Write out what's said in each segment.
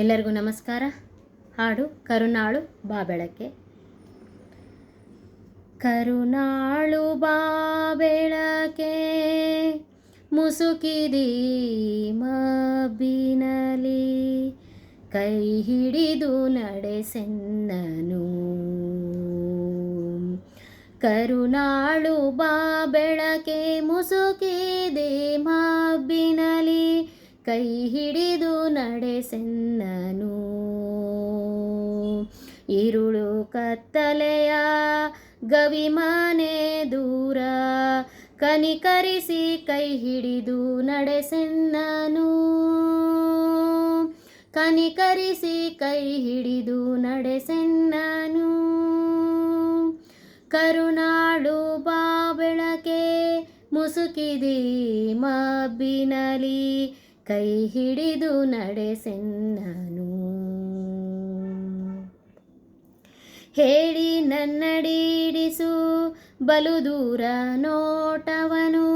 ಎಲ್ಲರಿಗೂ ನಮಸ್ಕಾರ. ಹಾಡು ಕರುನಾಳು ಬಾ ಬೆಳಕೆ ಕರುನಾಳು ಬಾ ಬೆಳಕೆ ಮುಸುಕಿದಿ ಮಬ್ಬಿನಲಿ ಕೈ ಹಿಡಿದು ನಡೆಸೆನ್ನನು. ಕರುನಾಳು ಬಾ ಬೆಳಕೆ ಮುಸುಕಿದೆ ಮಬ್ಬಿನಲಿ ಕೈ ಹಿಡಿದು ನಡೆಸೆನ್ನನು ഇരുളു ಕತ್ತಲೆಯ ಗವಿಮನೆ ದೂರ ಕನಿಕರಿಸಿ ಕೈ ಹಿಡಿದು ನಡೆಸೆನ್ನನು ಕನಿಕರಿಸಿ ಕೈ ಹಿಡಿದು ನಡೆಸೆನ್ನನು ಕರುನಾಳು ಬಾ ಬೆಳಕೆ ಮುಸುಕಿದಿ ಮಬ್ಬಿನಲಿ ಕೈ ಹಿಡಿದು ನಡೆಸೆನ್ನನು. ಹೇಳಿ ನನ್ನಡಿಡಿಸು ಬಲು ದೂರ ನೋಟವನು.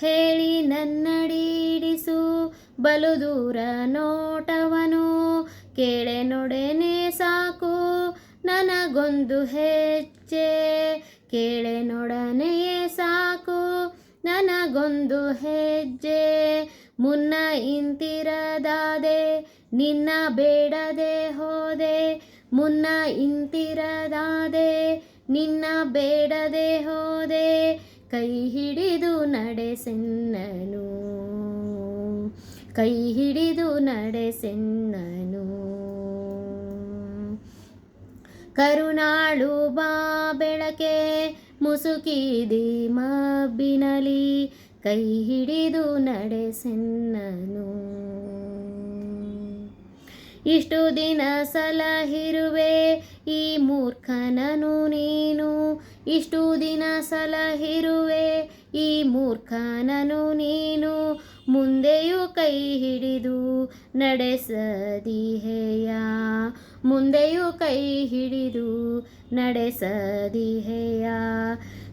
ಹೇಳಿ ನನ್ನಡಿಡಿಸು ಬಲು ದೂರ ನೋಟವನು. ಕೇಳೆ ನೊಡೆನೆ ಸಾಕು, ನನಗೊಂದು ಹೆಜ್ಜೆ. ಕೇಳೆ ನೊಡನೆಯೇ ಸಾಕು, ನನಗೊಂದು ಹೆಜ್ಜೆ. ಮುನ್ನ ಇಂತಿರದಾದೆ, ನಿನ್ನ ಬೇಡದೆ ಹೋದೆ. ಮುನ್ನ ಇಂತಿರದಾದೆ, ನಿನ್ನ ಬೇಡದೆ ಹೋದೆ. ಕೈ ಹಿಡಿದು ನಡೆಸೆನ್ನನು ಕೈ ಹಿಡಿದು ನಡೆಸೆನ್ನನು ಕರುಣಾಳು ಬಾ ಬೆಳಕೆ ಮುಸುಕಿದಿ ಮಬ್ಬಿನಲಿ ಕೈ ಹಿಡಿದು ನಡೆಸೆನ್ನನು. ಇಷ್ಟು ದಿನ ಸಲಹಿರುವೆ ಈ ಮೂರ್ಖನನು ನೀನು. ಇಷ್ಟು ದಿನ ಸಲಹಿರುವೆ ಈ ಮೂರ್ಖನನು ನೀನು. ಮುಂದೆಯೂ ಕೈ ಹಿಡಿದು ನಡೆಸದಿಹೆಯ ಮುಂದೆಯೂ ಕೈ ಹಿಡಿದು ನಡೆಸದಿಹೆಯ?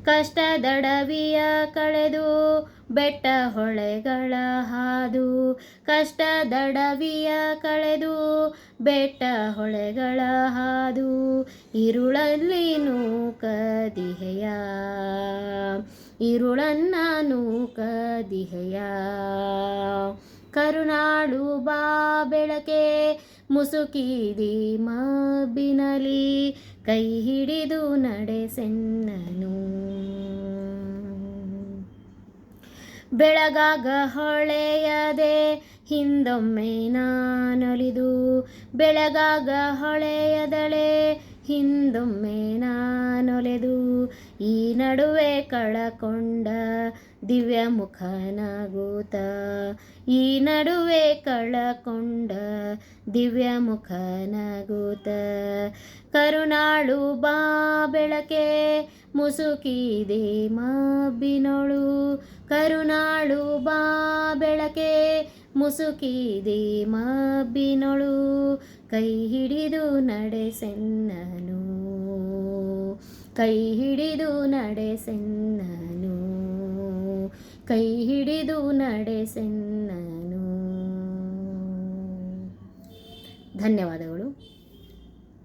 ಕಷ್ಟ ದಡವಿಯ ಕಳೆದು ಬೆಟ್ಟ ಹೊಳೆಗಳ ಹಾದು. ಕಷ್ಟ ದಡವಿಯ ಕಳೆದು ಬೆಟ್ಟ ಹೊಳೆಗಳ ಹಾದು. ಇರುಳಲ್ಲಿ ನೂಕದಿಹೆಯ? ಇರುಳನ್ನ ನೂಕದಿಹೆಯ? ಕರುನಾಳು ಬಾ ಬೆಳಕೆ ಮುಸುಕಿದಿ ಮಾಬಿನಲಿ, ಕೈ ಹಿಡಿದು ನಡೆಸೆನ್ನನು ಬೆಳಗಾಗ ಹೊಳೆಯದೆ ಹಿಂದೊಮ್ಮೆ ನಾನೊಲಿದು. ಬೆಳಗಾಗ ಹೊಳೆಯದಳೆ ಹಿಂದೊಮ್ಮೆ ನಾನೊಲೆದು. ಈ ನಡುವೆ ಕಳಕೊಂಡ ದಿವ್ಯ ಮುಖನಾಗೂತ ಈ ನಡುವೆ ಕಳಕೊಂಡ ದಿವ್ಯ ಮುಖನಾಗೂತ ಕರುನಾಳು ಬಾ ಬೆಳಕೆ, ಮುಸುಕಿದೆ ಮಬ್ಬಿನೊಳು ಕರುನಾಳು ಬಾ ಬೆಳಕೆ, ಮುಸುಕಿದೆ ಮಬ್ಬಿನೊಳು ಕೈ ಹಿಡಿದು ನಡೆಸೆನ್ನನು ಕೈ ಹಿಡಿದು ನಡೆಸೆನ್ನನು ಕೈ ಹಿಡಿದು ನಡೆಸೆನ್ನನು ಧನ್ಯವಾದಗಳು.